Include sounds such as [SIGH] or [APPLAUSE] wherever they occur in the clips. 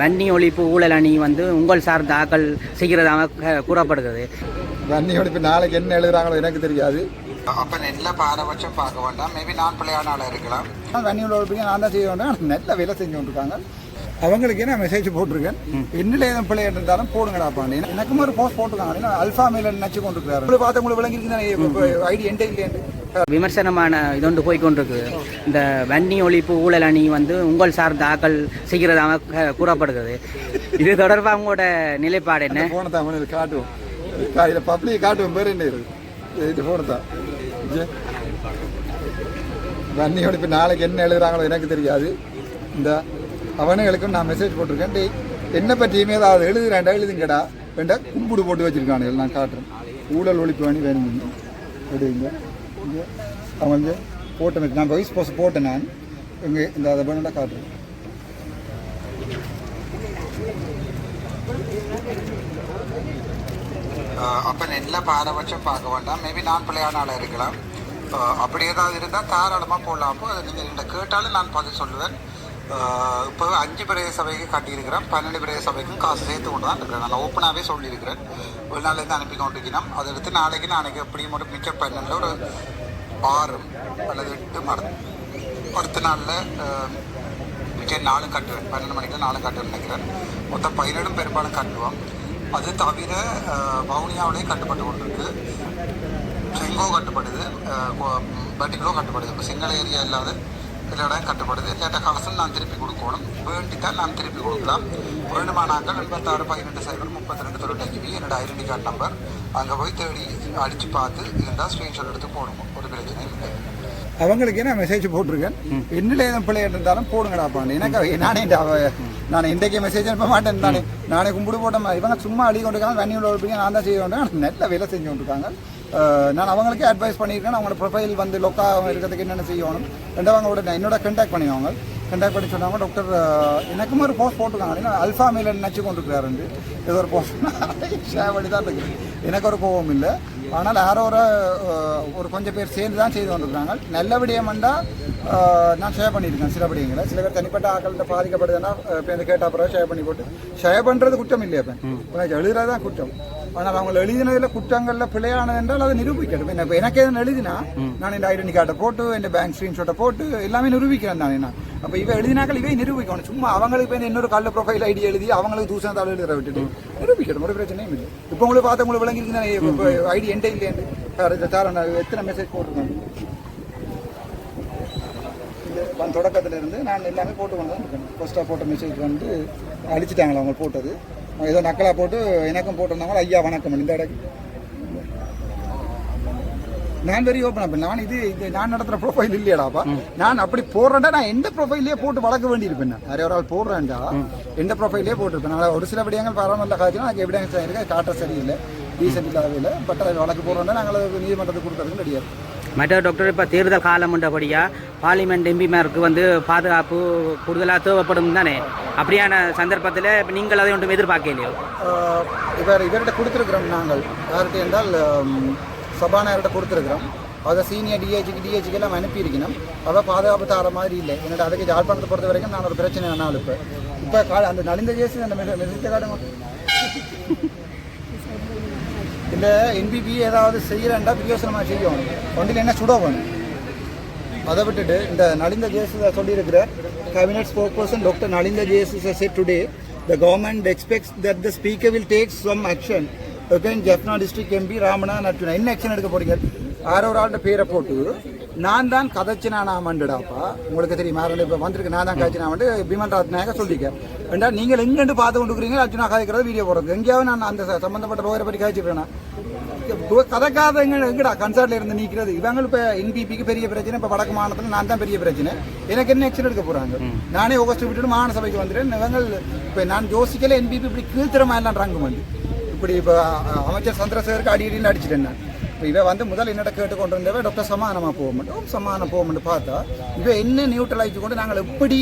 வன்னி ஒழிப்பு ஊழல் அணி வந்து உங்கள் சார்ந்த ஆக்கள் செய்கிறதாக கூறப்படுகிறது. வன்னியோட இப்போ நாளைக்கு என்ன எழுதுறாங்களோ எனக்கு தெரியாது. அப்ப நெல்ல பாரபட்சம் பார்க்க வேண்டாம். மேபி நான் பிள்ளையான ஆளா இருக்கலாம். வன்னியோட ஒழிப்புக்கு நான் தான் செய்ய வேண்டாம். நல்ல வேலை செஞ்சு கொண்டிருக்காங்க. அவங்களுக்கு நான் மெசேஜ் போட்டிருக்கேன்? என்னில் எதுவும் பிள்ளை இருந்தாலும் போடுங்கடாப்பான்னு எனக்கும் ஒரு போஸ்ட் போட்டிருக்காங்க. அல்ஃபா மேல நினச்சி கொண்டிருக்காரு உங்களுக்கு பார்த்து உங்களுக்கு விளங்கிருக்கு ஐடி எண்டே இல்லையாண்டு விமர்சனமான இதொன்று போய்கொண்டிருக்குது இந்த வன்னி ஒழிப்பு ஊழல் அணி வந்து உங்கள் சார்ந்த ஆக்கள் செய்கிறதாக க- கூறப்படுகிறது. இது தொடர்பாக உங்களோட நிலைப்பாடு என்ன? போன தான் காட்டுவோம். இதில் பப்ளிக் காட்டுவோம். பேர் என்ன இருக்கு? இது போன தான். நாளைக்கு என்ன எழுதுறாங்களோ எனக்கு தெரியாது. இந்த அவனுங்களுக்கும் நான் மெசேஜ் போட்டிருக்கேன். என்னை என்ன பற்றியுமே ஏதாவது எழுதுறேன்டா எழுதுங்கடா. வேண்டாம் கும்பிடு போட்டு வச்சிருக்கானுங்க. நான் காட்டுறேன். ஊழல் ஒழிப்பு அணி வேணும் எடுங்க. இங்கே அவன் வந்து போட்டேன் நான் வயசு போஸ்ட் போட்டேன் நான். இங்கே இந்த அதை வேணுண்டா காட்டுறேன் அப்போ நெல்ல பாரபட்சம் பார்க்க வேண்டாம். மேபி நான் பிள்ளையான ஆளாக இருக்கலாம் அப்படி ஏதாவது இருந்தால் தாராளமாக போடலாம். அப்போ அதை நீங்கள் கேட்டாலும் நான் பதில் சொல்லுவேன். இப்போ அஞ்சு பிரதேச சபைக்கு கட்டியிருக்கிறேன். பன்னெண்டு பிரதேச சபைக்கும் காசு சேர்த்து கொண்டு தான் இருக்கிறேன். நான் ஓப்பனாகவே சொல்லியிருக்கிறேன். ஒரு நாள்லேருந்து அனுப்பி கொண்டிருக்கிறோம் அதை எடுத்து நாளைக்கு நாளைக்கு எப்படியும் ஒரு மிச்ச பன்னெண்டில் ஒரு ஆறு அல்லது எட்டு மரம் அடுத்த நாளில் மிச்சம் நாலு கட்டுவேன். பன்னெண்டு மணிக்கு நாலு கட்டுவேன் நினைக்கிறேன். மொத்தம் பதினேழும் பெரும்பாலும் கட்டுவோம். அது தவிர வவுனியாவிலேயும் கட்டுப்பட்டு கொண்டிருக்கு. செங்கோ கட்டுப்படுது. பட்டிகளோ கட்டுப்படுது. இப்போ சிங்கள ஏரியா இல்லாத எல்லா இடம் கட்டுப்படுது. இல்லாட்ட காசும் நான் திருப்பி கொடுக்கணும். வேண்டி தான் நான் திருப்பி கொடுக்கலாம். வேண்டுமானாக்கள் எண்பத்தாறு பதினெட்டு சைபர் முப்பத்தி ரெண்டு தொண்ணூற்றி என்னோட ஐடென்டி கார்டு நம்பர் அங்கே போய் தேடி அடித்து பார்த்து இருந்தால் ஸ்க்ரீன்ஷாட் எடுத்து போடணும் ஒரு பிரச்சனையும் இல்லை. அவங்களுக்கு நான் மெசேஜ் போட்டிருக்கேன்? என்னில் எதுவும் பிள்ளை இருந்தாலும் போடுங்கடாப்பான்னு எனக்கு நானே நான் இன்றைக்கு மெசேஜ் அனுப்ப மாட்டேன். நானே நானே கும்பிடு போட்ட மாதிரி இவங்க சும்மா அழி கொண்டிருக்காங்க. வன்னியில் ஒழிப்பீங்க நான் தான் செய்ய வேண்டாம். நல்ல வேலை செஞ்சு கொண்டிருக்காங்க. நான் அவங்களுக்கே அட்வைஸ் பண்ணியிருக்கேன். அவங்களோட ப்ரொஃபைல் வந்து லொக்கா இருக்கிறதுக்கு என்னென்ன செய்யணும் ரெண்டவங்களோட நான் என்னோட கண்டாக்ட் பண்ணிடுவாங்க கண்டாக்ட் பண்ணி சொன்னாங்க டாக்டர் எனக்கும் ஒரு போஸ்ட் போட்டிருக்காங்க. அல்ஃபா மேல நினச்சி கொண்டிருக்கிறாரு ஏதோ ஒரு போஸ்ட் ஷேர் பண்ணி தான் இருக்குது எனக்கு ஒரு கோபம் இல்லை. ஆனால் யாரோ ஒரு கொஞ்சம் பேர் சேர்ந்து தான் செய்து கொண்டிருக்கிறாங்க. நல்ல விடயம்ண்டா நான் ஷேர் பண்ணியிருக்கேன் சில விடயங்களை. சில பேர் தனிப்பட்ட ஆக்கள்கிட்ட பாதிக்கப்படுதுன்னா இப்போ இந்த கேட்ட அப்புறம் ஷேர் பண்ணி போட்டு ஷேர் பண்ணுறது குற்றம் இல்லையா இப்போ? எழுதுறது தான் குற்றம். ஆனால் அவங்க எழுதினதில் குற்றங்களில் பிழையானது என்றால் அதை நிரூபிக்கணும் இப்போ எனக்கு எதுவும் எழுதினா நான் இந்த ஐடென்டி கார்டை போட்டு இந்த பேங்க் ஸ்க்ரீன்ஷாட்டை போட்டு எல்லாமே நிரூபிக்கிறேன் நான். என்ன அப்போ இவ எழுதினாக்கள் இவை நிரூபிக்கணும். சும்மா அவங்களுக்கு போய் இன்னொரு கல்ல ப்ரொஃபைல் ஐடி எழுதி அவங்களுக்கு தூசண தாள் எழுதுற விட்டுட்டு நிரூபிக்கணும் ஒரு பிரச்சனையும் இல்லை. இப்போ உங்களுக்கு பார்த்து உங்களுக்கு விளங்கிருக்கு ஐடி என்கிட்ட இல்லையாண்டு சார் நான் எத்தனை மெசேஜ் போட்டிருக்கேன் தொடக்கத்துல இருந்து நான் எல்லாமே போட்டு கொண்டு தான் இருக்கேன். ஃபர்ஸ்ட்டாக போட்ட மெசேஜ் வந்து அழிச்சிட்டாங்களா அவங்க போட்டது? ஏதோ நக்கலாக போட்டு எனக்கும் போட்டிருந்தாங்க ஐயா வணக்கம். இந்த இடக்கு. நான் வெரி ஓப்பன் அப்போ நான் இது இது நான் நடத்துகிற ப்ரொஃபைல் இல்லையாடாப்பா நான் அப்படி போடுறேன்டா நான் எந்த ப்ரொஃபைல்லே போட்டு வளர்க்க வேண்டியிருப்பேன் நான். நிறைய ஒரு ஆள் போடுறேன்டா எந்த ப்ரொஃபைலே போட்டிருப்பேன். நான் ஒரு சில விடயங்கள் பரவாயில்ல காய்ச்சினா எனக்கு எவிடன்ஸ் இருக்கு. காட்ட சரியில்லை. டீசென்ட் இல்லாத இல்லை. பட் வழக்கு போடுறோன்னா நாங்கள் அது நீதிமன்றத்துக்கு கொடுக்கறதுக்கு ரெடியாக மற்ற டாக்டர் இப்போ தேர்தல் காலம் என்றபடியாக பார்லிமெண்ட் எம்பிமாருக்கு வந்து பாதுகாப்பு கூடுதலாக தேவைப்படும் தானே? அப்படியான சந்தர்ப்பத்தில் இப்போ நீங்கள் அதை ஒன்றும் எதிர்பார்க்கலையோ? இவர் இவர்கிட்ட கொடுத்துருக்குறோம் நாங்கள். யார்கிட்ட என்றால் சபாநாயகர்கிட்ட கொடுத்துருக்குறோம். அதை சீனியர் டிஹெச்சுக்கு டிஹெச்சுக்கு எல்லாம் அனுப்பியிருக்கணும். அவள் பாதுகாப்பு தர மாதிரி இல்லை. என்னோட அதுக்கு ஜாழ்ப்பாணத்தை பொறுத்த வரைக்கும் நான் ஒரு பிரச்சனை ஆனாலும் இப்போ இப்போ அந்த நலிந்த ஜேசி அந்த மெசேஜ் காட்டுங்க இல்லை என்பிபி ஏதாவது செய்யறேன்டா பிரியோசனமாக செய்யணும் ஒன்றில் என்ன சுட வேணும்? அதை விட்டுட்டு இந்த நலிந்த ஜேசு சொல்லியிருக்கிற cabinet spokesperson doctor Nalinda Jesu said today the government expects that the speaker will take some action okay Jaffna district MP Ramana நட்டுனா என்ன ஆக்ஷன் எடுக்க போறீங்க? யாரோ ஒரு ஆள்கிட்ட பேரை போட்டு நான் தான் கதைச்சினா மண்டுடாப்பா உங்களுக்கு தெரியும்? யாரும் இப்போ வந்திருக்கு. நான் தான் கதைச்சினா வந்து பிமன் ராத் நாயக சொல்லிக்க. ஏண்டா நீங்கள் எங்கேண்டு பார்த்து கொண்டுக்கிறீங்க? அர்ஜுனா கதைக்கிறது வீடியோ போடுறது. எங்கேயாவது நான் அந்த சம்பந்தப்பட்ட ரோயரை பற்றி கதைச்சிருக்கேன் கதைக்காத எங்க எங்கடா? கன்சர்ட்ல இருந்து நீக்கிறது. இவங்க இப்ப என்பிபிக்கு பெரிய பிரச்சனை. இப்ப வடக்கு மாநிலத்துல நான் தான் பெரிய பிரச்சனை. எனக்கு என்ன ஆக்ஷன் எடுக்க போறாங்க? நானே ஆகஸ்ட் விட்டுட்டு மாகாண சபைக்கு வந்துட்டேன். இவங்க இப்ப நான் யோசிக்கல என்பிபி இப்படி கீழ்த்திரமா எல்லாம் ரங்கு வந்து. இப்படி இப்ப அமைச்சர் சந்திரசேகருக்கு அடி அடின்னு அடிச்சிட்டேன் நான். இப்போ இவ வந்து முதல் என்னட்ட கேட்டு கொண்டு வந்தவ டாக்டர் சமானமா போக மாட்டோம். சமானம் போக மாட்டோம் பார்த்தா இவ என்ன நியூட்ரலைஸ் கொண்டு நாங்கள் எப்படி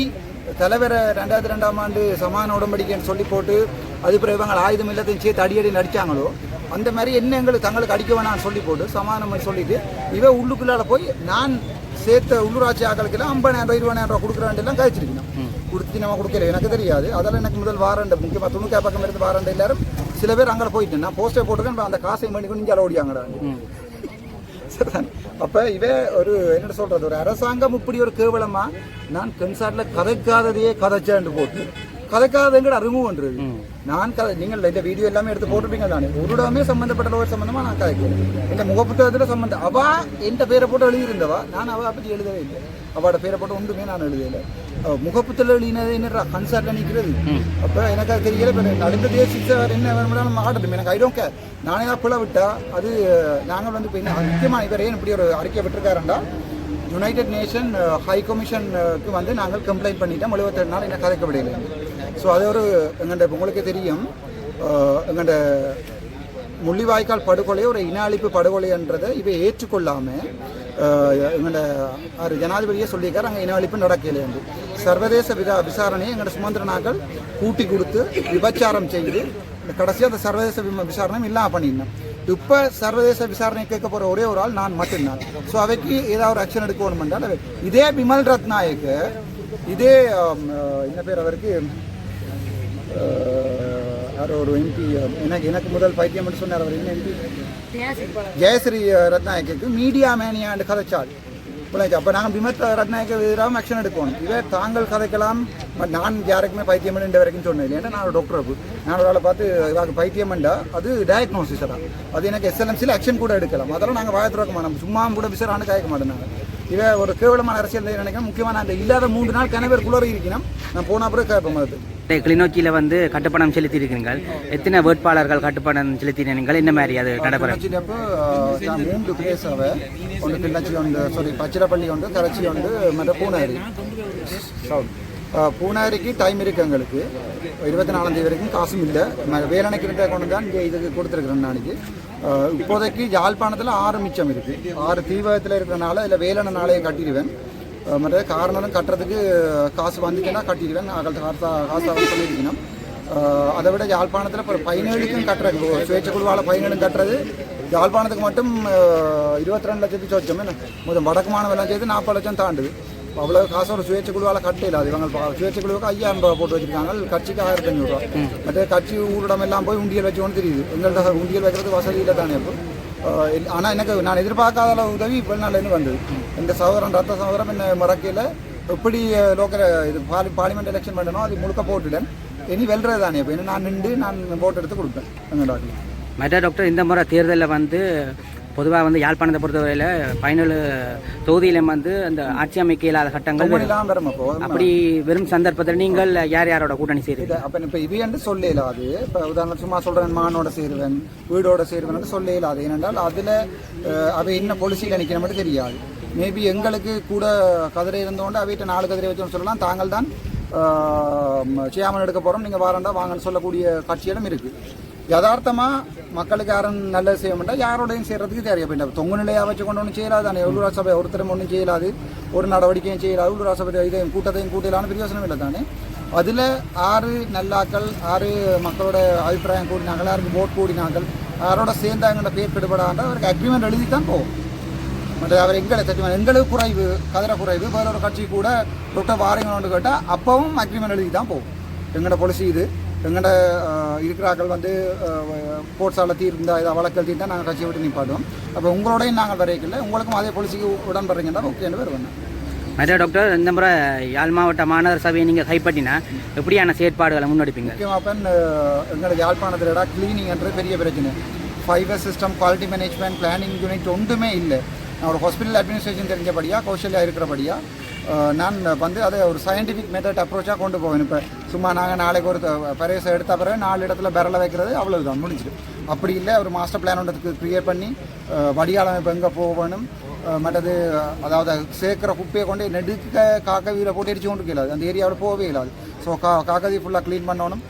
தலைவரை ரெண்டாயிரத்தி ரெண்டாம் ஆண்டு சமான உடன்படிக்கைன்னு சொல்லி போட்டு அது பிறகு இவங்க ஆயுதம் எல்லாத்தையும் சேர்த்து அடி அடி நடிச்சாங்களோ அந்த மாதிரி என்ன எங்களுக்கு தங்களுக்கு அடிக்க வேணாம்னு சொல்லி போட்டு சமானம் சொல்லிட்டு இவ உள்ளுக்குள்ளால போய் நான் சேர்த்த உள்ளூராட்சி ஆக்களுக்கு எல்லாம் ஐம்பதாயிரம் ரூபாய் இருபதாயிரம் ரூபாய் கொடுக்குறான்ட்டு எல்லாம் கழிச்சிருக்கணும். கொடுத்து நம்ம கொடுக்கல. எனக்கு தெரியாது. அதெல்லாம் எனக்கு முதல் வாரண்ட முக்கியமாக துணுக்கா பக்கம் இருந்து வாரண்ட எல்லாரும் சில பேர் அங்கே போயிட்டு நான் போஸ்டர் போட்டிருக்கேன் அந்த காசை பண்ணி கொண்டு இங்கே ஓடியாங்கடா சரிதான்? அப்ப இவ ஒரு என்ன சொல்றது ஒரு அரசாங்கம் இப்படி ஒரு கேவலமா நான் கன்சார்ட்ல கதைக்காததையே கதைச்சேன்னு போட்டு. கதைக்காதங்கிற பண்றது நான் கதை நீங்கள் இந்த வீடியோ எல்லாமே எடுத்து போட்டிருப்பீங்க தானே? ஒரு இடமே சம்பந்தப்பட்ட ஒரு சம்பந்தமா நான் கதைக்கிறேன் இந்த முகப்புத்தகத்துல சம்பந்தம் அவ எந்த பேரை போட்டு எழுதியிருந்தவா? நான் அவ பற்றி எழுதவே இல்லை. அவட பேரை போட்டு ஒன்றுமே நான் எழுதல. முகப்புத்தல எழுதினது என்ன கன்சார்ட்ல நிற்கிறது அப்ப எனக்கு அது தெரியல இப்ப நடந்த தேசிச்சு என்ன வேணும்னாலும் ஆடட்டும். எனக்கு ஐ டோன்ட் கேர் நானே தான் பிள்ளை விட்டா அது நாங்கள் வந்து இப்போ முக்கியமாக இவர் ஏன் இப்படி ஒரு அறிக்கை விட்டுருக்காருண்டா? யுனைடெட் நேஷன் ஹை கமிஷனுக்கு வந்து நாங்கள் கம்ப்ளைண்ட் பண்ணிட்டோம். எழுபத்தெட்டு நாள் என்ன கதைக்க விடையில ஸோ அது ஒரு எங்கள்ட உங்களுக்கு தெரியும். எங்கள்ட முள்ளிவாய்க்கால் படுகொலை ஒரு இன அழிப்பு படுகொலைன்றதை இவை ஏற்றுக்கொள்ளாமல் எங்களோட அவர் ஜனாதிபதியே சொல்லியிருக்காரு அங்கே இன அழிப்பு நடக்கல என்று. சர்வதேச விதா விசாரணையை எங்களோட சுமந்திரனாக்கள் கூட்டி கொடுத்து விபச்சாரம் செய்து கடைசியாக அந்த சர்வதேச விம- விசாரணை இல்லாமல் பண்ணியிருந்தேன். இப்போ சர்வதேச விசாரணை கேட்க போகிற ஒரே ஒரு ஆள் நான் மட்டும்தான். ஸோ அவைக்கு ஏதாவது ஒரு ஆக்ஷன் எடுக்கணும் என்றால் இதே பிமல் ரத்நாயக்கு இதே என்ன பேர் அவருக்கு? யாரோ ஒரு எம்பி எனக்கு எனக்கு முதல் பைத்தியம் என்று சொன்னார் அவர். என்ன எம்பி ஜெயஸ்ரீ ரத்நாயக்கு மீடியா மேனியாண்டு கதைச்சாள் புரியுது அப்போ நாங்கள் விமத் ரத்நாயக்க எதிராக ஆக்ஷன் எடுக்கணும். இவே தாங்கள் கதைக்கலாம். பட் நான் யாருக்குமே பைத்தியம் இந்த வரைக்கும் சொன்னேன் ஏன்னா நான் ஒரு டாக்டர் நான் ஒரு ஆளை பார்த்து இவாக்கு பைத்தியம்ண்டா அது டயக்னோசிஸ் தான் அது எனக்கு எஸ்எல்எம்சியில் ஆக்ஷன் கூட எடுக்கலாம். அதெல்லாம் நாங்கள் வாய திறக்க மாட்டோம். சும்மா கூட விசாரணை கேட்க மாட்டோம் நாங்கள் இவ ஒரு கேவலமான அரசியல் நினைக்கிறேன். முக்கியமாக நான் அந்த இல்லாத மூன்று நாள் கணவர் குளறி இருக்கணும் நான் போன அப்புறம் கேட்போம் அது. கிளிநொச்சியில் வந்து கட்டுப்பணம் செலுத்தியிருக்கிறீர்கள். எத்தனை வேட்பாளர்கள் கட்டுப்பணம் செலுத்தினீர்கள் என்ன மாதிரி அது நான் மூன்று பிளேஸ் அவ. ஒன்று கிளச்சி உண்டு சாரி பச்சிரப்பள்ளி உண்டு கரச்சி உண்டு மற்ற பூனாரி. பூனாரிக்கு டைம் இருக்கு எங்களுக்கு. இருபத்தி நாலாம் தேதி வரைக்கும் காசும் இல்லை. வேலனைக்கு இருந்த கொண்டு தான் இங்கே இதுக்கு கொடுத்துருக்குறேன் நாளைக்கு. இப்போதைக்கு யாழ்ப்பாணத்தில் ஆறு மிச்சம் இருக்கு. ஆறு தீவகத்தில் இருக்கிறனால இதில் வேலனை நாளையும் கட்டிடுவேன். மற்ற காரணம் கட்டுறதுக்கு காசு வந்துச்சுன்னா கட்டிடுவேன். அகல் காசா காசாக சொல்லியிருக்கணும். அதை விட யாழ்ப்பாணத்தில் இப்போ பதினேழுக்கும் கட்டுறது. சுயேட்சை குழுவால் பதினேழும் கட்டுறது. யாழ்ப்பாணத்துக்கு மட்டும் இருபத்தி ரெண்டு லட்சத்துக்கு சொச்சம். என்ன முதல் வடக்கு மாணவெல்லாம் சேர்த்து நாற்பது லட்சம் தாண்டுது. அவ்வளோ காசு ஒரு சுயேட்சை குழுவால் கட்டையில் அது இவங்க சுயேட்சை குழுவுக்கு ஐயாயிரம் ரூபா போட்டு வச்சிருக்காங்க. கட்சிக்கு ஆயிரத்தி ஐநூறுரூவா மற்ற கட்சி ஊரிடம் எல்லாம் போய் உண்டியல் வச்சோன்னு தெரியுது. எங்கள்கிட்ட உண்டியல் வைக்கிறது வசதி இல்லை தானே இப்போ? ஆனால் எனக்கு நான் எதிர்பார்க்காத அளவு உதவி வெளிநாட்டிலேருந்து வந்தது. இந்த சகோதரன் ரத்த சகோதரம் என்ன மறக்கையில் எப்படி லோக்கல் இது பார்லி பார்லிமெண்ட் எலெக்ஷன் பண்ணணும் அது முழுக்க போட்டுட்டேன். இனி வெல்றது தானே இப்போ நான் நின்று நான் ஓட்டு எடுத்து கொடுப்பேன். எங்கள் டாக்டர் மற்ற டாக்டர் இந்த முறை தேர்தலில் வந்து பொதுவாக வந்து யாழ்ப்பாணத்தை பொறுத்தவரையில் பதினேழு தொகுதியிலும் வந்து அந்த ஆட்சி அமைக்க இல்லாத சட்டங்கள் அப்படி வெறும் சந்தர்ப்பத்தில் நீங்கள் யார் யாரோட கூட்டணி செய்கிறீங்க அப்போ இப்போ இது என்று சொல்ல இயலாது இப்போ உதாரணம் சும்மா சொல்கிறேன் மானோட சேருவேன் வீடோட சேருவேன் சொல்ல இயலாது ஏனென்றால் அதில் அவை என்ன பொலிசியில் நிற்கிற மட்டும் தெரியாது. மேபி எங்களுக்கு கூட கதிரை இருந்தோண்டு அவைகிட்ட நாலு கதிரை வச்சோம்னு சொல்லலாம். தாங்கள் தான் சேமன் எடுக்க போகிறோம் நீங்கள் வாரண்டா வாங்கன்னு சொல்லக்கூடிய கட்சியிடம் இருக்குது யதார்த்தமாக மக்களுக்கு யாரும் நல்லது செய்ய மாட்டா யாரோடையும் செய்கிறதுக்கு தெரிய இப்போ தொங்கு நிலையாக வச்சு கொண்டு ஒன்றும் செய்யலாது தானே உள்ளூரா சபை ஒருத்தரும் ஒன்றும் செய்யலாது ஒரு நடவடிக்கையும் செய்யலாது உள்ளூரா சபை இதையும் கூட்டத்தையும் கூட்டலான்னு பிரயோசனம் இல்லை தானே அதில் ஆறு நல்லாக்கள் ஆறு மக்களோட அபிப்பிராயம் கூடினாங்கள் யாருக்கு ஓட் கூடினாங்கள் யாரோட சேர்ந்து சேர்ந்தாங்கன்ற பேர் கெடுபடான்ற அவருக்கு அக்ரிமெண்ட் எழுதி தான் போகும் மற்ற அவர் எங்களை தட்டி எங்களுக்கு குறைவு கதிர குறைவு வேற ஒரு கட்சி கூட தொட்ட வாரீங்கன்னு கேட்டால் அப்பவும் அக்ரிமெண்ட் எழுதி தான் போகும் எங்களோட பொலிசி இது எங்களோட இருக்கிறார்கள் வந்து போர்ட்ஸால் தீர்ந்தா இதை வழக்கல் தீர்ந்தா நாங்கள் கட்சியை விட்டு நிப்பாட்டுவோம். அப்போ உங்களோடையும் நாங்கள் வரைக்கல உங்களுக்கும் அதே பொலிசிக்கு உடன்படுறீங்கன்னா ஓகேன்னு வருவேன் மற்ற டாக்டர் இந்த முறை யாழ் மாவட்ட மாநகர சபையை நீங்கள் கைப்பற்றினா எப்படியான செயற்பாடுகளை முன்னெடுப்பீங்க? முக்கியமாக பெண் எங்களோட யாழ்ப்பாணத்தில் கிளீனிங்ன்றது பெரிய பிரச்சனை. Fiber system quality management planning unit ஒன்றுமே இல்லை. நான் ஒரு ஹாஸ்பிட்டல் அட்மினிஸ்ட்ரேஷன் தெரிஞ்சபடியா கௌசல்யா இருக்கிறபடியா அஹ், நான் வந்து அதை ஒரு சயின்டிஃபிக் மெத்தட் அப்ரோச்சாக கொண்டு போவேன். இப்போ சும்மா நாங்கள் நாளைக்கு ஒரு பரேசை எடுத்த பிறகு நாலு இடத்துல பெரலை வைக்கிறது அவ்வளவுதான் முடிஞ்சிடும். அப்படி இல்லை ஒரு மாஸ்டர் பிளான் ஒன்றதுக்கு க்ரியேட் பண்ணி அஹ், இப்போ எங்கே போகணும் மற்றது அதாவது சேர்க்குற குப்பையை கொண்டு நெடுக்க காக்கவியில் போட்டு அடிச்சு கொண்டு இயலாது அந்த ஏரியாவில் போகவே இயலாது ஸோ கா காக்கதி ஃபுல்லாக க்ளீன் பண்ணணும்.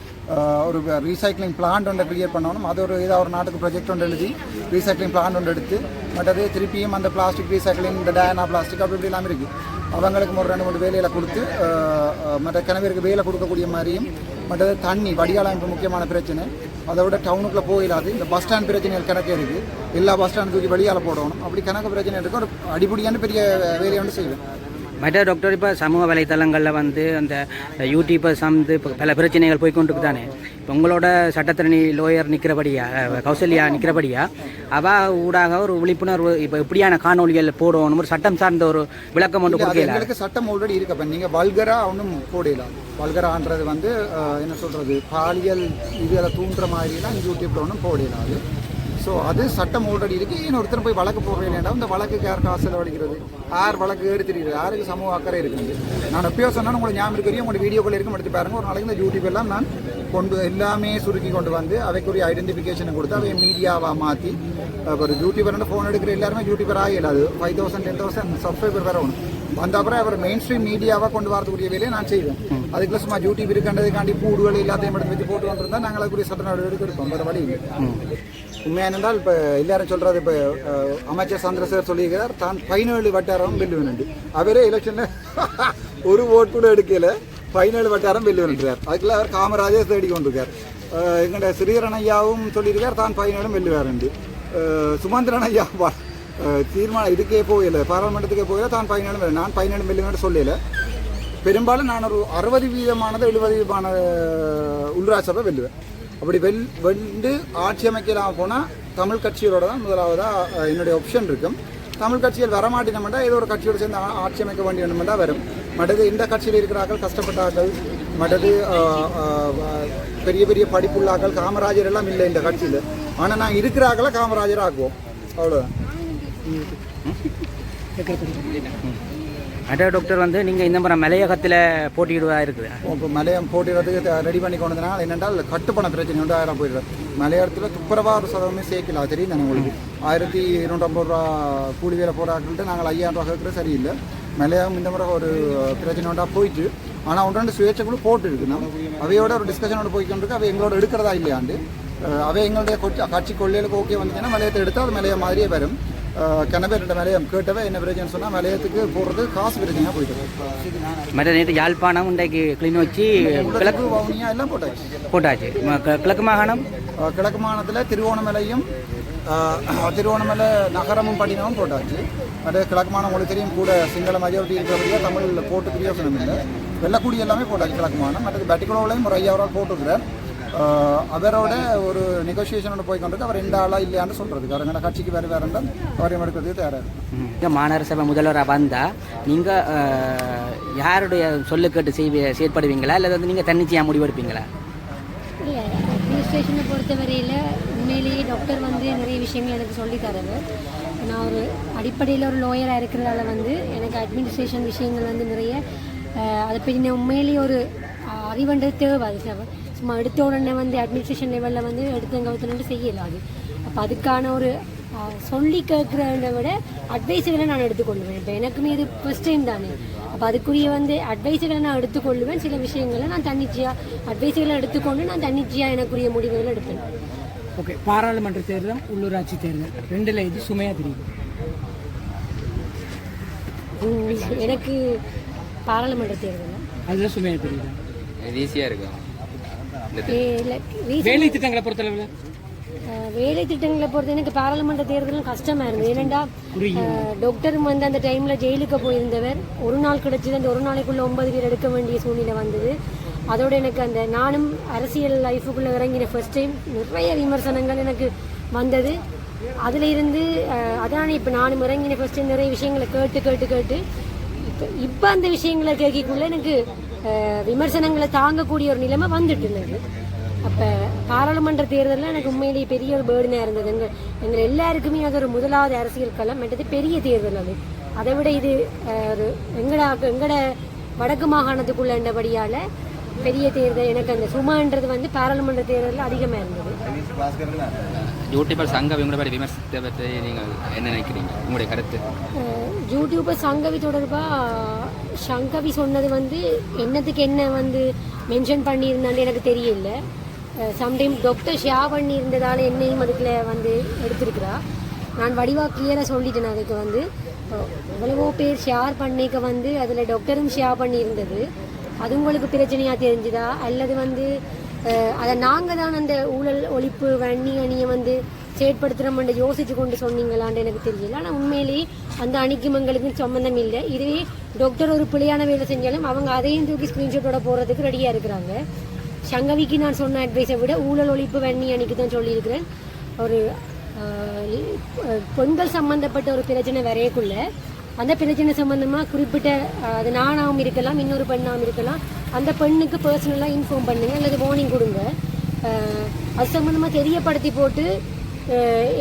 ஒரு ரீசைக்ளிங் பிளான்ட் ஒன்று கிரியேட் பண்ணணும். அது ஒரு ஏதாவது ஒரு நாட்டுக்கு ப்ரொஜெக்ட் ஒன்று எழுதி ரீசைக்ளிங் பிளான்ட் ஒன்று எடுத்து மற்றது திருப்பியும் அந்த பிளாஸ்டிக் ரீசைக்ளிங் இந்த டயனா பிளாஸ்டிக் அப்படி இப்படி எல்லாம் இருக்குது அவங்களுக்கு ஒரு ரெண்டு மூணு வேலையில கொடுத்து மற்ற கிணவருக்கு வேலை கொடுக்கக்கூடிய மாதிரியும் மற்றது தண்ணி வடிகாலம் இப்போ முக்கியமான பிரச்சனை. அதை விட டவுனுக்குள்ளே போயிடாது. இந்த பஸ் ஸ்டாண்ட் பிரச்சனைகள் கணக்கு இருக்குது எல்லா பஸ் ஸ்டாண்ட் தூக்கி வெளியால் போடணும். அப்படி கணக்கு பிரச்சனை இருக்கு. ஒரு அடிப்படியான பெரிய வேலையை வந்து செய்வேன் மற்ற டாக்டர் இப்போ சமூக வலைத்தளங்களில் வந்து அந்த யூடியூபர்ஸ் வந்து இப்போ பல பிரச்சனைகள் போய் கொண்டு தானே இப்போ உங்களோட சட்டத்திரணி லோயர் நிற்கிறபடியா கௌசல்யா நிற்கிறபடியா அவ ஊடாக ஒரு விழிப்புணர்வு இப்போ இப்படியான காணொலிகள் போடணும் ஒரு சட்டம் சார்ந்த ஒரு விளக்கம் ஒன்று கொடுக்கல. எங்களுக்கு சட்டம் ஆல்ரெடி இருக்கு. அப்ப நீங்க வல்கரா ஒன்றும் போடலாம் வல்கரான்றது வந்து என்ன சொல்றது? பாலியல் இதுகளை தூண்டுற மாதிரிலாம் யூடியூப்ல ஒன்றும் போடலாம் அது ஸோ அது சட்டம் ஆல்ரெடி இருக்கு. ஏன் ஒருத்தர் போய் வழக்கு போடுறேன் இந்த வழக்குக்கு யார் காசு செலவழிக்கிறது? யார் வழக்கு ஏறி தெரியுது? யாருக்கு சமூக அக்கறை இருக்குது? நான் எப்பயோ சொன்னால் உங்களுக்கு ஞாபகம் இருக்கிறையும் உங்களோட வீடியோக்கள் இருக்கும் எடுத்து பாருங்க. ஒரு நாளைக்கு இந்த யூடியூப் எல்லாம் நான் கொண்டு எல்லாமே சுருக்கி கொண்டு வந்து அவைக்குரிய ஐடென்டிஃபிகேஷனை கொடுத்து அவை மீடியாவாக மாற்றி ஒரு யூடியூபர் ஃபோன் எடுக்கிற எல்லாருமே YouTuber ஆகிடாது five thousand ten thousand subscriber ஒன்று வந்த அப்புறம் அவர் மெயின் ஸ்ட்ரீம் மீடியாவாக கொண்டு வரக்கூடிய வேலையை நான் செய்வேன். அதுக்குள்ள சும்மா யூடியூப் இருக்கின்றதுக்காண்டி பூடுகள் எல்லாத்தையும் எடுத்து வச்சு போட்டு வந்துருந்தா நாங்கள் அதுக்குரிய சட்ட நடவடிக்கை எடுப்போம். வேறு வழி இல்லை என்னென்றால் இப்போ எல்லாரும் சொல்கிறது இப்போ அமைச்சர் சந்திரசேகர் சொல்லியிருக்கிறார். தான் பதினேழு வட்டாரம் வெல்லுவனுண்டு அவரே எலெக்ஷனில் [LAUGHS] ஒரு ஓட் கூட எடுக்கல. பதினேழு வட்டாரம் வெல்லுவன்றார் அதுக்குள்ள அவர் காமராஜர் தேடி கொண்டிருக்கார். அஹ், எங்கட ஸ்ரீரன் ஐயாவும் சொல்லியிருக்கார் தான் பதினேழும் வெல்லுவாருண்டு அஹ், சுமந்திரன் ஐயா தீர்மானம் இதுக்கே போகல பாராளுமன்றத்துக்கே போகல தான் பைனலும் நான் பதினேழு வெல்லுவேன்னு சொல்லல. பெரும்பாலும் நான் ஒரு அறுபது வீதமானது எழுபது வீதமான உள்ளாட்சி சபை வெல்லுவேன் அப்படி வெல் வென்று ஆட்சி அமைக்கலாம் போனால் தமிழ் கட்சிகளோட தான் முதலாவதாக என்னுடைய ஆப்ஷன் இருக்கும். தமிழ் கட்சிகள் வரமாட்டினோம்னா ஏதோ ஒரு கட்சியோட சேர்ந்து ஆட்சி அமைக்க வேண்டிய வேண்டுமெண்டா வரும். மற்றது இந்த கட்சியில் இருக்கிறார்கள் கஷ்டப்பட்டார்கள். மற்றது பெரிய பெரிய படிப்புள்ளாக்கள் காமராஜர் எல்லாம் இல்லை இந்த கட்சியில். ஆனால் நான் இருக்கிறாக்களை காமராஜர் ஆக்குவோம். அவ்வளோதான் அட்டா டாக்டர் வந்து நீங்கள் இந்த மாதிரி மலையகத்தில் போட்டியிடுவா இருக்குது? இப்போ மலையம் போட்டிடுறதுக்கு ரெடி பண்ணி கொண்டதுனால என்னென்றால் கட்டுப்பண பிரச்சனை உண்டு ஆயிரம் போயிடுது. மலையாளத்தில் துப்புரவா ஒரு சதவீதமே சேர்க்கல அது தெரியும் தானே உங்களுக்கு? ஆயிரத்தி இருநூற்றம்பது ரூபா கூலி வேலை போடாக்கிட்டு நாங்கள் ஐயாயிரம் ரூபா கேட்குறது சரியில்லை. மலையாளம் இந்த முறை ஒரு பிரச்சனை உண்டா போயிட்டு ஆனால் ஒன்றாண்டு சுயேட்சைக்குழு போட்டு இருக்கு நம்ம அவையோட ஒரு டிஸ்கஷனோட போய்க்கொண்டிருக்கு. அவை எங்களோட எடுக்கிறதா இல்லையாண்டு. அவை எங்களுடைய கட்சி கொள்ளைகளுக்கு ஓகே வந்துச்சுன்னா மலையத்தை எடுத்தால் அது மலைய மாதிரியே வரும். கிணவே ரெண்டு மலையம் கேட்டவே என்ன பிரச்சனை சொன்னால் மலையத்துக்கு போடுறது காசு பிரச்சனையாக போயிட்டு மற்ற நேற்று யாழ்ப்பாணம் இன்றைக்கு கிளிநொச்சி கிழக்கு கிழக்கு வவுனியா எல்லாம் போட்டாச்சு போட்டாச்சு கிழக்கு மாகாணம் கிழக்கு மாநிலத்தில் திருவோணமலையும் திருவோணமலை நகரமும் படினமும் போட்டாச்சு மற்ற கிழக்கு மாநிலம் உங்களுக்கு தெரியும் கூட சிங்கள மெஜாரிட்டி இருக்கிறபடியாக தமிழில் போட்டு பிரியோசனம் இல்லை வெள்ளக்குடி எல்லாமே போட்டாச்சு கிழக்கு மாநிலம் மற்றது பெட்டிக்குளவுலையும் ஒரு ஐயாயிரம் போட்டுருக்கிறார் அவரோட ஒரு நெகோசியேஷனோட போய் கொண்டு அவர் ரெண்டு ஆளா இல்லையான்னு சொல்றதுக்கு அவர் எங்கள் கட்சிக்கு வேறு வேறு இருந்தால் அவரையும் எடுக்கிறதுக்கு தயாராக மாநகர சபை முதல்வராக வந்தால் நீங்கள் யாருடைய சொல்லு கேட்டு செய்வ செயற்படுவீங்களா? இல்லை வந்து நீங்கள் தன்னிச்சையாக முடிவெடுப்பீங்களா அட்மினிஸ்ட்ரேஷனை பொறுத்தவரையில் உண்மையிலேயே டாக்டர் வந்து நிறைய விஷயங்கள் எனக்கு சொல்லித் தராரு நான் ஒரு அடிப்படையில் ஒரு லோயராக இருக்கிறதால வந்து எனக்கு அட்மினிஸ்ட்ரேஷன் விஷயங்கள் வந்து நிறைய அதை பற்றி உண்மையிலேயே ஒரு அஹ், அறிவுன்றது தேவை. அது சும்மா எடுத்த உடனே வந்து அட்மினிஸ்ட்ரேஷன் லெவலில் வந்து எடுத்தங்க செய்யலாம் அது. அப்போ அதுக்கான ஒரு சொல்லி கேட்குறத விட அட்வைஸுகளை நான் எடுத்துக்கொள்வேன். இப்போ எனக்குமே இது ஃபஸ்ட் டைம் தானே. அப்போ அதுக்குரிய வந்து அட்வைஸுகளை நான் எடுத்துக்கொள்வேன். சில விஷயங்களை நான் தன்னிச்சையாக அட்வைஸுகளை எடுத்துக்கொண்டு நான் தன்னிச்சையாக எனக்குரிய முடிவுகளை எடுப்பேன். ஓகே பாராளுமன்ற தேர்தல் உள்ளூராட்சி தேர்தல். ரெண்டுல இது சுமையா தெரியுது? எனக்கு பாராளுமன்ற தேர்தல். அதுல சுமையா தெரியுது. இது ஈஸியாக இருக்கும். வேலை திட்டங்களை பொறுத்தளவுல? வேலை திட்டங்களை பொறுத்து எனக்கு பாராளுமன்ற தேர்தலும் கஷ்டமா இருந்தது. ஏனெண்டா அஹ், டாக்டரும் வந்து அந்த டைம்ல ஜெயிலுக்கு போயிருந்தவர். ஒரு நாள் கிடைச்சது அந்த ஒரு நாளைக்குள்ள ஒன்பது பேர் எடுக்க வேண்டிய சூழ்நிலை வந்தது. அதோட எனக்கு அந்த நானும் அரசியல் லைஃபுக்குள்ள இறங்கின ஃபர்ஸ்ட் டைம் நிறைய விமர்சனங்கள் எனக்கு வந்தது. அதுல இருந்து அதான் இப்போ நானும் இறங்கின ஃபர்ஸ்ட் டைம் நிறைய விஷயங்களை கேட்டு கேட்டு கேட்டு இப்போ இப்போ அந்த விஷயங்களை கேட்கக்குள்ள எனக்கு விமர்சனங்களை தாங்கக்கூடிய ஒரு நிலைமை வந்துட்டு இருந்தது. அப்போ பாராளுமன்ற தேர்தலில் எனக்கு உண்மையிலேயே பெரிய ஒரு பேர்டனாக இருந்தது. எங்கள் எங்கள் எல்லாருக்குமே அது ஒரு முதலாவது அரசியல் களம். மற்றது பெரிய தேர்தல் அது. அதை விட இது ஒரு எங்கட எங்கட வடக்கு இருந்தபடியால் பெரிய தேர்தல். எனக்கு அந்த சுமான்றது வந்து பாராளுமன்ற தேர்தலில் அதிகமாக இருந்தது. யூடியூபர் சங்கம் இவங்களை பற்றி விமர்சித்த பற்றி நீங்கள் என்ன நினைக்கிறீங்க? உங்களுடைய கருத்து. யூடியூபர் சங்கவி தொடர்பாக சங்கவி சொன்னது வந்து என்னத்துக்கு என்ன வந்து மென்ஷன் பண்ணியிருந்தான்னு எனக்கு தெரியல. சம்டைம் டாக்டர் ஷியா பண்ணியிருந்ததால் என்னையும் அதுக்குள்ள வந்து எடுத்திருக்கிறா. நான் வடிவா கிளியராக சொல்லிட்டேன் அதுக்கு வந்து. எவ்வளவோ பேர் ஷேர் பண்ணிக்க வந்து அதில் டாக்டரும் ஷேர் பண்ணியிருந்தது. அது உங்களுக்கு பிரச்சனையாக தெரிஞ்சுதா? அல்லது வந்து அதை நாங்கள் தான் அந்த ஊழல் ஒழிப்பு வன்னி அணியை வந்து செயற்படுத்துகிறோம்ன்ற யோசிச்சு கொண்டு சொன்னீங்களான்னு எனக்கு தெரியல. ஆனால் உண்மையிலேயே அந்த அணிக்கும் எங்களுக்கும் சம்மந்தம் இல்லை. இதுவே டாக்டர் ஒரு பிழையான வேலை செஞ்சாலும் அவங்க அதையும் தூக்கி ஸ்க்ரீன்ஷாட்டோட போகிறதுக்கு ரெடியாக இருக்கிறாங்க. சங்கவிக்கு நான் சொன்ன அட்வைஸை விட ஊழல் ஒழிப்பு வன்னி அணிக்கு தான் சொல்லியிருக்கிறேன். ஒரு பெண்கள் சம்மந்தப்பட்ட ஒரு பிரச்சனை வரையக்குள்ள அந்த பிரச்சனை சம்மந்தமாக குறிப்பிட்ட அது நானாகவும் இருக்கலாம் இன்னொரு பெண்ணாகவும் இருக்கலாம். அந்த பெண்ணுக்கு பர்சனலாக இன்ஃபார்ம் பண்ணுங்கள் அல்லது வார்னிங் கொடுங்க. அது சம்மந்தமாக தெரியப்படுத்தி போட்டு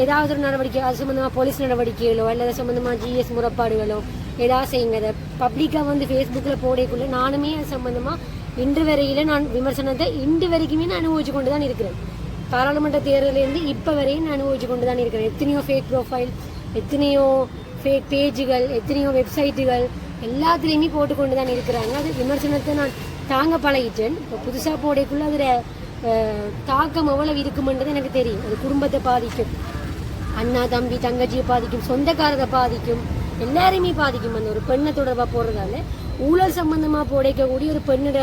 ஏதாவது ஒரு நடவடிக்கை அது சம்மந்தமாக போலீஸ் நடவடிக்கைகளோ அல்லது சம்மந்தமாக ஜிஎஸ் முறைப்பாடுகளோ ஏதாவது செய்யுங்க. அதை பப்ளிக்காக வந்து ஃபேஸ்புக்கில் போடக்குள்ளே நானுமே அது சம்மந்தமாக இன்று வரையில நான் விமர்சனத்தை இன்று வரைக்குமே நான் அனுபவிச்சு கொண்டு தான் இருக்கிறேன். பாராளுமன்ற தேர்தலேருந்து இப்போ வரையும் நான் அனுபவிச்சு கொண்டு தான் இருக்கிறேன். எத்தனையோ ஃபேக் ப்ரொஃபைல் எத்தனையோ ஃபேக் பேஜுகள் எத்தனையோ வெப்சைட்டுகள் எல்லாத்துலேயுமே போட்டுக்கொண்டு தான் இருக்கிறாங்க. அது விமர்சனத்தை நான் தாங்க பழகிட்டேன். இப்போ புதுசாக போடக்குள்ளே அதில் தாக்கம் எவ்வளவு இருக்குமென்றது எனக்கு தெரியும். அது குடும்பத்தை பாதிக்கும். அண்ணா தம்பி தங்கச்சியை பாதிக்கும். சொந்தக்காரரை பாதிக்கும். எல்லாரையுமே பாதிக்கும். அந்த ஒரு பெண்ணை தொடர்பாக போடுறதால ஊழல் சம்பந்தமாக போடைக்கக்கூடிய ஒரு பெண்ணோட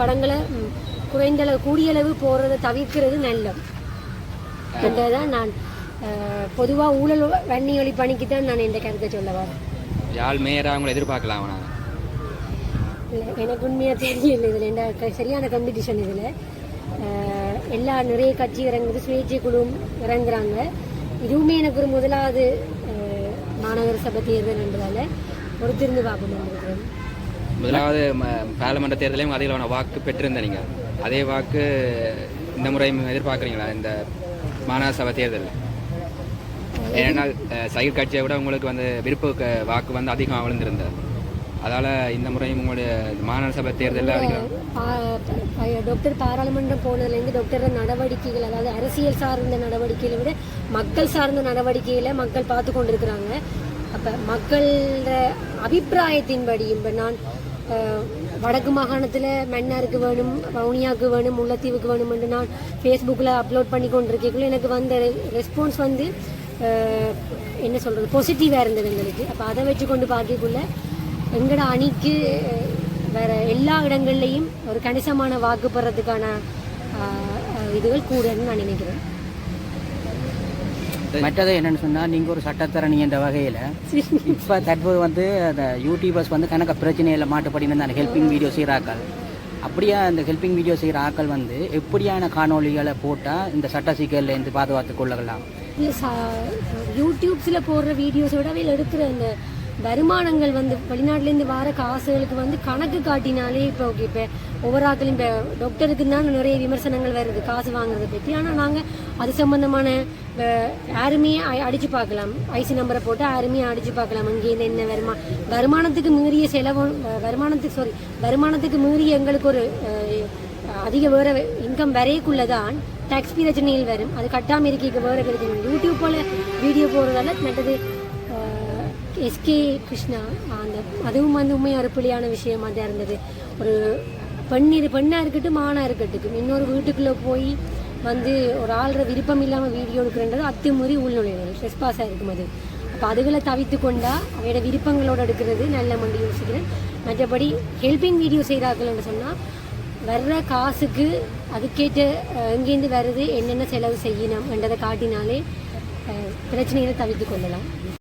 படங்களை குறைந்தளவு குறைந்த அளவு கூடிய அளவு போடுறதை தவிர்க்கிறது நல்லது. என்றதான் நான் பொதுவாக ஊழல் வன்னி ஒளி பணிக்கு தான் நான் இந்த கருத்தை சொல்ல வரேன். யாழ் மேயராக அவங்களை எதிர்பார்க்கலாம் நான் இல்லை எனக்கு உண்மையாக தெரியல இதில். என்ன க- சரியான காம்படிஷன் இதில். எல்லா நிறைய கட்சி இறங்குது சுயேட்சை குழுவும் இறங்குறாங்க. இதுவுமே எனக்கு ஒரு முதலாவது மாநகர சபை தேர்தல் என்றதால பொறுத்திருந்து பார்க்கணும் முதலாவது ம- பாராளுமன்ற தேர்தலையும் அதிகமான வாக்கு பெற்றிருந்த நீங்கள் அதே வாக்கு இந்த முறையும் எதிர்பார்க்குறீங்களா இந்த மாநகர சபை தேர்தலில்? ஏன்னா அஹ், சைல் கட்சியை விட உங்களுக்கு வந்து விருப்ப வாக்கு வந்து அதிகமாக விழுந்திருந்தது. அதால் இந்த முறையும் உங்களுடைய மாநகர சபை தேர்தலில் டாக்டர் பாராளுமன்றம் போனதுலேருந்து டாக்டர் நடவடிக்கைகள் அதாவது அரசியல் சார்ந்த நடவடிக்கைகளை விட மக்கள் சார்ந்த நடவடிக்கைகளை மக்கள் பார்த்து கொண்டிருக்கிறாங்க. அப்போ மக்களோட அபிப்பிராயத்தின்படி இப்போ நான் வடக்கு மாகாணத்தில் மன்னாருக்கு வேணும் வவுனியாவுக்கு வேணும் முல்லைத்தீவுக்கு வேணும் என்று நான் ஃபேஸ்புக்கில் அப்லோட் பண்ணி கொண்டிருக்கக்குள்ள எனக்கு வந்த ரெஸ்பான்ஸ் வந்து என்ன சொல்கிறது பாசிட்டிவாக இருந்தது எங்களுக்கு. அப்போ அதை வச்சு கொண்டு பார்க்கக்குள்ள எங்களோட அணிக்கு வேற எல்லா இடங்கள்லையும் ஒரு கணிசமான வாக்கு பெறதுக்கான இதுகள் கூடன்னு நான் நினைக்கிறேன் மற்றது என்னன்னு சொன்னால் நீங்கள் ஒரு சட்டத்தரணி என்ற வகையில் இப்போ தற்போது வந்து அந்த யூடியூபர்ஸ் வந்து கணக்க பிரச்சனையில் மாட்டுப்படினு அந்த ஹெல்பிங் வீடியோ செய்கிற ஆக்கள் அப்படியே அந்த ஹெல்பிங் வீடியோ செய்கிற ஆக்கள் வந்து எப்படியான காணொளிகளை போட்டால் இந்த சட்ட சிக்கல்லேருந்து பாதுகாத்து கொள்ளலாம் யூடியூப்ஸில் போடுற வீடியோஸோட எடுக்கிற அந்த வருமானங்கள் வந்து வெளிநாட்டிலேருந்து வர காசுகளுக்கு வந்து கணக்கு காட்டினாலே இப்போ ஓகே இப்போ ஒவ்வொரு ஆட்களும் இப்போ டாக்டருக்கு தான் நிறைய விமர்சனங்கள் வருது காசு வாங்குறதை பற்றி. ஆனால் நாங்கள் அது சம்மந்தமான யாருமே அடித்து பார்க்கலாம். ஐசி நம்பரை போட்டு யாருமே அடித்து பார்க்கலாம். அங்கேருந்து என்ன வருமா? வருமானத்துக்கு மீறிய செலவு வருமானத்துக்கு சாரி வருமானத்துக்கு மீறிய எங்களுக்கு ஒரு அதிக வேற இன்கம் வரையக்குள்ளதான் டேக்ஸ் பிரச்சனையில் வரும். அது கட்டாமல் இருக்க வேற பிரச்சனை யூடியூப் போல வீடியோ போடுறதால மற்றது எஸ்கே கிருஷ்ணா அந்த அதுவும் வந்து உண்மையாக ஒரு பிள்ளையான விஷயமா தான் இருந்தது. ஒரு பெண் இது பெண்ணாக இருக்கட்டும் ஆணாக இருக்கட்டும் இன்னொரு வீட்டுக்குள்ளே போய் வந்து ஒரு ஆள்ற விருப்பம் இல்லாமல் வீடியோ எடுக்கிறன்றது அத்துமீறி உள்நுழைவுகள் ஸ்ட்ரெஸ்பாஸாக இருக்கும் அது. அப்போ அதுகளை தவித்து கொண்டா அவையோட விருப்பங்களோடு எடுக்கிறது நல்ல மண்டி யோசிக்கிறேன். மற்றபடி ஹெல்பிங் வீடியோ செய்கிறார்கள்னு சொன்னால் வர்ற காசுக்கு அதுக்கேற்ற எங்கேருந்து வருது என்னென்ன செலவு செய்யணும் என்றதை காட்டினாலே பிரச்சனைகளை தவிர்த்து கொள்ளலாம்.